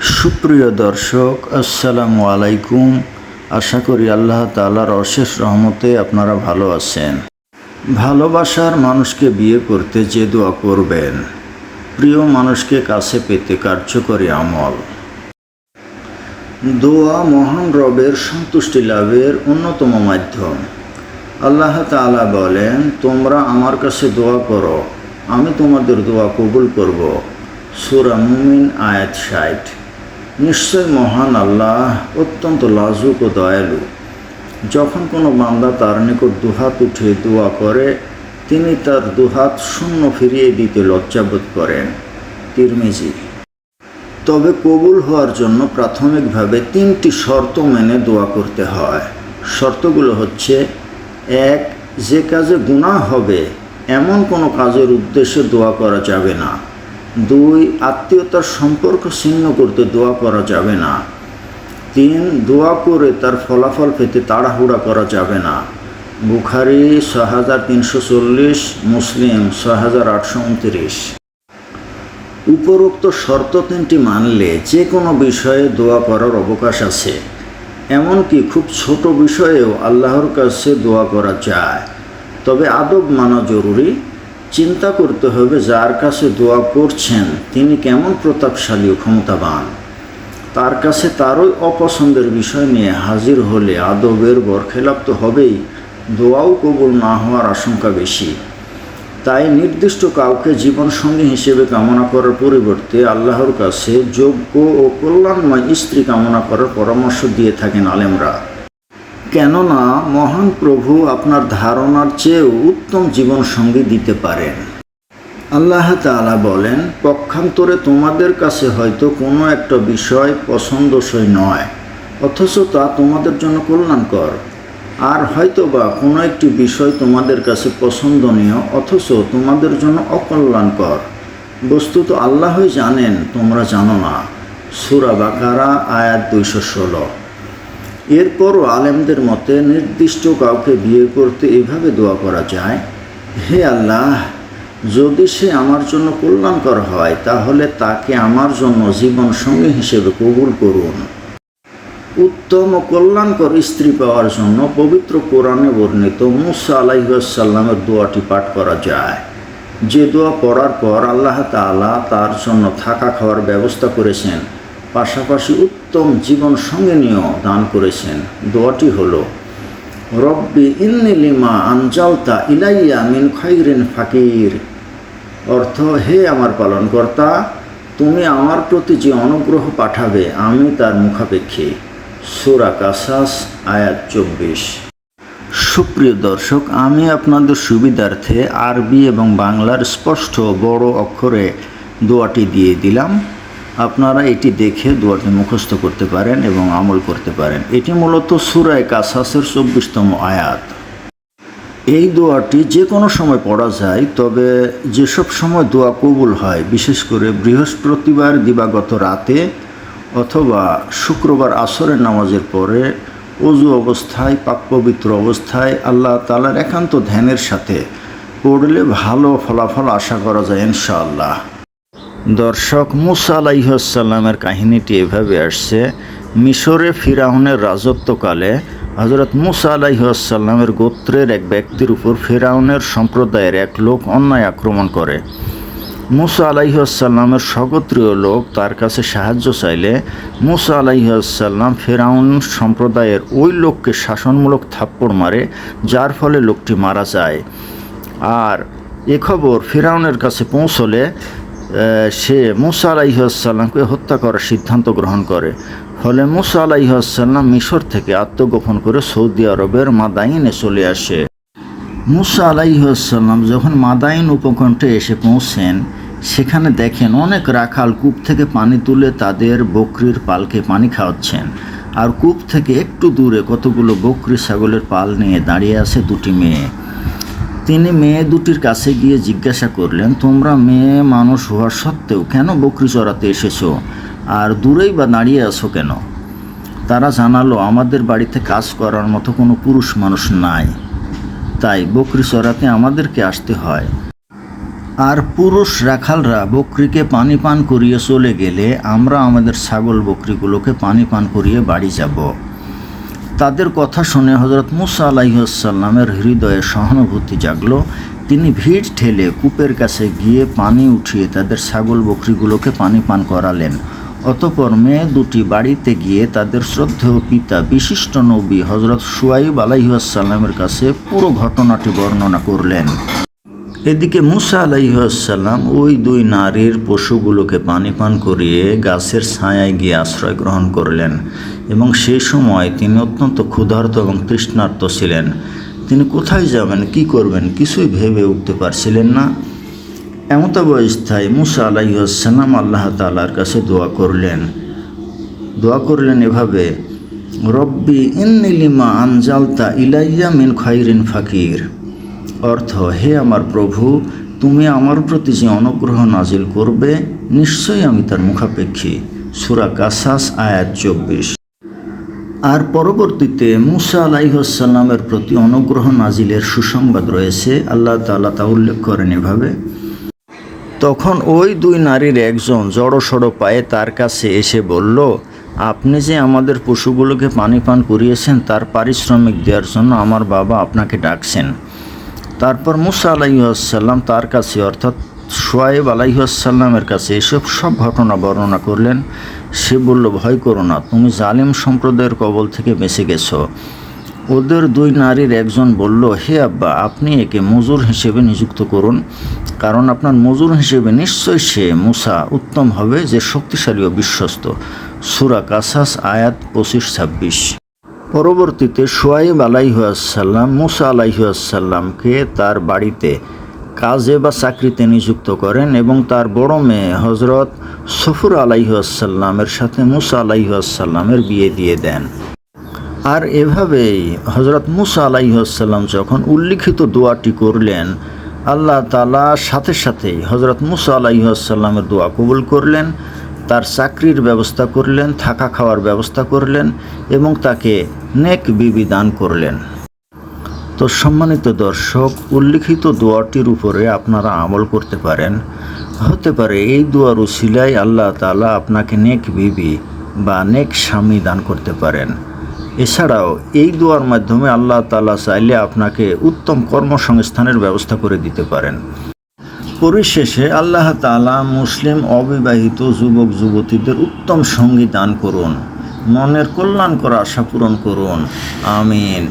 সুপ্রিয় দর্শক, আসসালামু আলাইকুম। আশা করি আল্লাহ তাআলার অশেষ রহমতে আপনারা ভালো আছেন। ভালোবাসার মানুষকে বিয়ে করতে যে দোয়া করবেন, প্রিয় মানুষকে কাছে পেতে কার্যকরী আমল। দোয়া মহান রবের সন্তুষ্টি লাভের অন্যতম মাধ্যম। আল্লাহ তাআলা বলেন, তোমরা আমার কাছে দোয়া করো, আমি তোমাদের দোয়া কবুল করব। সুরা আয়াত ষাট। নিশ্চয় মহান আল্লাহ অত্যন্ত লাজুক ও দয়ালু। যখন কোনো বান্দা তার নিকট দুহাত উঠে দোয়া করে, তিনি তার দুহাত শূন্য ফিরিয়ে দিতে লজ্জাবোধ করেন। তিরমিজি। তবে কবুল হওয়ার জন্য প্রাথমিকভাবে তিনটি শর্ত মেনে দোয়া করতে হয়। শর্তগুলো হচ্ছে, এক, যে কাজে গুনাহ হবে, এমন কোনো কাজের উদ্দেশ্যে দোয়া করা যাবে না। দুই, আত্মীয়তার সম্পর্ক ছিন্ন করতে দোয়া করা যাবে না। তিন, দোয়া করে তার ফলাফল পেতে তাড়াহুড়া করা যাবে না। বুখারি ছ তিনশো চল্লিশ, মুসলিম ছ আটশো উপরোক্ত শর্ত তিনটি মানলে যে কোনো বিষয়ে দোয়া করার অবকাশ আছে। এমনকি খুব ছোট বিষয়েও আল্লাহর কাছে দোয়া করা যায়। তবে আদব মানা জরুরি। চিন্তা করতে হবে যার কাছে দোয়া করছেন, তিনি কেমন প্রতাপশালী ও ক্ষমতাবান। তার কাছে তারই অপছন্দের বিষয় নিয়ে হাজির হলে আদবের বরখেলাপ তো হবেই, দোয়াও কবুল না হওয়ার আশঙ্কা বেশি। তাই নির্দিষ্ট কাউকে জীবনসঙ্গী হিসেবে কামনা করার পরিবর্তে আল্লাহর কাছে যোগ্য ও কল্যাণময় স্ত্রী কামনা করার পরামর্শ দিয়ে থাকেন আলেমরা। কেননা মহান প্রভু আপনার ধারণার চেয়েও উত্তম জীবনসঙ্গী দিতে পারেন। আল্লাহ তাআলা বলেন, পক্ষান্তরে তোমাদের কাছে হয়তো কোনো একটা বিষয় পছন্দসই নয়, অথচ তা তোমাদের জন্য কল্যাণকর। আর হয়তো বা কোনো একটি বিষয় তোমাদের কাছে পছন্দনীয়, অথচ তোমাদের জন্য অকল্যাণকর। বস্তুত আল্লাহই জানেন, তোমরা জানো না। সুরা বাকারা, আয়াত দুইশো ষোলো। এরপরও আলেমদের মতে নির্দিষ্ট কাউকে বিয়ে করতে এভাবে দোয়া করা যায়? হে আল্লাহ, যদি সে আমার জন্য কল্যাণকর হয়, তাহলে তাকে আমার জন্য জীবন সঙ্গী হিসেবে কবুল করুন। উত্তম ও কল্যাণকর স্ত্রী পাওয়ার জন্য পবিত্র কোরআনে বর্ণিত মুসা আলাইসাল্লামের দোয়াটি পাঠ করা যায়। যে দোয়া পড়ার পর আল্লাহ তাআলা তার জন্য থাকা খাওয়ার ব্যবস্থা করেছেন। পাশাপাশি উত্তম জীবন সঙ্গিনীয় দান করেছেন। দোয়াটি হল, রব্বি ইন্নি লিমা আনজালতা ইলাইয়া মিন খৈরিন ফাকির। অর্থ, হে আমার পালনকর্তা, তুমি আমার প্রতি যে অনুগ্রহ পাঠাবে, আমি তার মুখাপেক্ষী। সুরা কাসাস, আয়াত চব্বিশ। সুপ্রিয় দর্শক, আমি আপনাদের সুবিধার্থে আরবি এবং বাংলার স্পষ্ট বড় অক্ষরে দোয়াটি দিয়ে দিলাম। আপনারা এটি দেখে দোয়াটি মুখস্থ করতে পারেন এবং আমল করতে পারেন। এটি মূলত সুরায় কাসাসের চব্বিশতম আয়াত। এই দোয়াটি যে কোনো সময় পড়া যায়, তবে যেসব সময় দোয়া কবুল হয়, বিশেষ করে বৃহস্পতিবার দিবাগত রাতে অথবা শুক্রবার আসরের নামাজের পরে অজু অবস্থায় পাকপবিত্র অবস্থায় আল্লাহ তালার একান্ত ধ্যানের সাথে পড়লে ভালো ফলাফল আশা করা যায় ইনশাআল্লাহ। দর্শক মুসা আলাইসাল্লামের কাহিনীটি এভাবে আসছে। মিশরে ফিরাউনের রাজত্বকালে হজরত মুসা আলাইসাল্লামের গোত্রের এক ব্যক্তির উপর ফিরাউনের সম্প্রদায়ের এক লোক অন্যায় আক্রমণ করে। মুসা আলাইসাল্লামের স্বগোত্রীয় লোক তার কাছে সাহায্য চাইলে মুসা আলাইসাল্লাম ফেরাউন সম্প্রদায়ের ওই লোককে শাসনমূলক থাপ্পড় মারে, যার ফলে লোকটি মারা যায়। আর এ খবর ফেরাউনের কাছে পৌঁছলে সে মুসা আলাইসাল্লামকে হত্যা করার সিদ্ধান্ত গ্রহণ করে। ফলে মুসা আলাইসাল্লাম মিশর থেকে আত্মগোপন করে সৌদি আরবের মাদাইনে চলে আসে। মুসা আলাইসাল্লাম যখন মাদাইন উপকণ্ঠে এসে পৌঁছেন, সেখানে দেখেন অনেক রাখাল কূপ থেকে পানি তুলে তাদের বকরির পালকে পানি খাওয়াচ্ছেন। আর কূপ থেকে একটু দূরে কতগুলো বকরি ছাগলের পাল নিয়ে দাঁড়িয়ে আছে দুটি মেয়ে। তিনি মেয়ে দুটির কাছে গিয়ে জিজ্ঞাসা করলেন, তোমরা মেয়ে মানুষ হওয়ার সত্ত্বেও কেন বকরি চড়াতে এসেছ? আর দূরেই বা দাঁড়িয়ে আছো কেন? তারা জানালো, আমাদের বাড়িতে কাজ করার মতো কোনো পুরুষ মানুষ নাই। তাই বকরি চড়াতে আমাদেরকে আসতে হয়। আর পুরুষ রাখালরা বকরিকে পানি পান করিয়ে চলে গেলে আমরা আমাদের ছাগল বকরিগুলোকে পানি পান করিয়ে বাড়ি যাব। তাদের কথা শুনে হজরত মুসা আলাইসাল্লামের হৃদয়ে সহানুভূতি জাগলো। তিনি ভিড় ঠেলে কূপের কাছে গিয়ে পানি উঠিয়ে তাদের ছাগল বকরিগুলোকে পানি পান করালেন। অতপর মেয়ে দুটি বাড়িতে গিয়ে তাদের শ্রদ্ধেয় পিতা, বিশিষ্ট নবী হজরত সুয়াইব আলাইসাল্লামের কাছে পুরো ঘটনাটি বর্ণনা করলেন। এদিকে মুসা আলাইসাল্লাম ওই দুই নারীর পশুগুলোকে পানি পান করিয়ে গাছের ছায়ায় গিয়ে আশ্রয় গ্রহণ করলেন। এবং সেই সময় তিনি অত্যন্ত ক্ষুধার্ত এবং তৃষ্ণার্ত ছিলেন। তিনি কোথায় যাবেন, কি করবেন, কিছুই ভেবে উঠতে পারছিলেন না। এমত অবস্থায় মুসা আলাইসাল্লাম আল্লাহ তালার কাছে দোয়া করলেন। দোয়া করলেন এভাবে, রব্বি ইন্নিলিমা আনজালতা ইলাইয়া মিন খাইরিন ফাকির। অর্থ, হে আমার প্রভু, তুমি আমার প্রতি যে অনুগ্রহ নাজিল করবে, নিশ্চয়ই আমি তার মুখাপেক্ষী। সুরা কাসাস আয়াত চব্বিশ। আর পরবর্তীতে মুসা আলাইসাল্লামের প্রতি অনুগ্রহ নাজিলের সুসংবাদ রয়েছে। আল্লাহ তাল্লাহ তা উল্লেখ করেন এভাবে, তখন ওই দুই নারীর একজন জড়সড় পায়ে তার কাছে এসে বলল, আপনি যে আমাদের পশুগুলোকে পানি পান করিয়েছেন, তার পারিশ্রমিক দেওয়ার জন্য আমার বাবা আপনাকে ডাকছেন। তারপর মুসা আলাইসাল্লাম তার কাছে অর্থাৎ সোয়েব আলাইসাল্লামের কাছে এসব সব ঘটনা বর্ণনা করলেন। সে বলল, ভয় করো না, তুমি জালিম সম্প্রদায়ের কবল থেকে বেঁচে গেছো। ওদের দুই নারীর একজন বলল, হে আব্বা, আপনি একে মজুর হিসেবে নিযুক্ত করুন। কারণ আপনার মজুর হিসেবে নিশ্চয়ই সে মুসা উত্তম হবে, যে শক্তিশালী ও বিশ্বস্ত। সুরা কাসাস, আয়াত পঁচিশ, ছাব্বিশ। পরবর্তীতে সোয়াইব আলাইহাসাল্লাম মুসা আলাইহাসাল্লামকে তার বাড়িতে কাজে বা চাকরিতে নিযুক্ত করেন এবং তার বড় মেয়ে হজরত সফুর আলাইহাসাল্লামের সাথে মুসা আলাইহাসাল্লামের বিয়ে দিয়ে দেন। আর এভাবেই হজরত মুসা আলাইহাসাল্লাম যখন উল্লিখিত দোয়াটি করলেন, আল্লাহ তালা সাথে সাথেই হজরত মুসা আলাইহাসাল্লামের দোয়া কবুল করলেন, তার চাকরির ব্যবস্থা করলেন, থাকা খাওয়ার ব্যবস্থা করলেন এবং তাকে নেক বিবি দান করলেন। তো সম্মানিত দর্শক, উল্লিখিত দোয়াটির উপরে আপনারা আমল করতে পারেন। হতে পারে এই দোয়ার উসিলায় আল্লাহ তালা আপনাকে নেক বিবি বা নেক স্বামী দান করতে পারেন। এছাড়াও এই দোয়ার মাধ্যমে আল্লাহ তালা চাইলে আপনাকে উত্তম কর্মসংস্থানের ব্যবস্থা করে দিতে পারেন। পরিশেষে আল্লাহ তালা মুসলিম অবিবাহিত যুবক, যুবতীদের উত্তম সঙ্গী দান করুন। মনের কল্যাণ করা আশা পূরণ করুন। আমিন।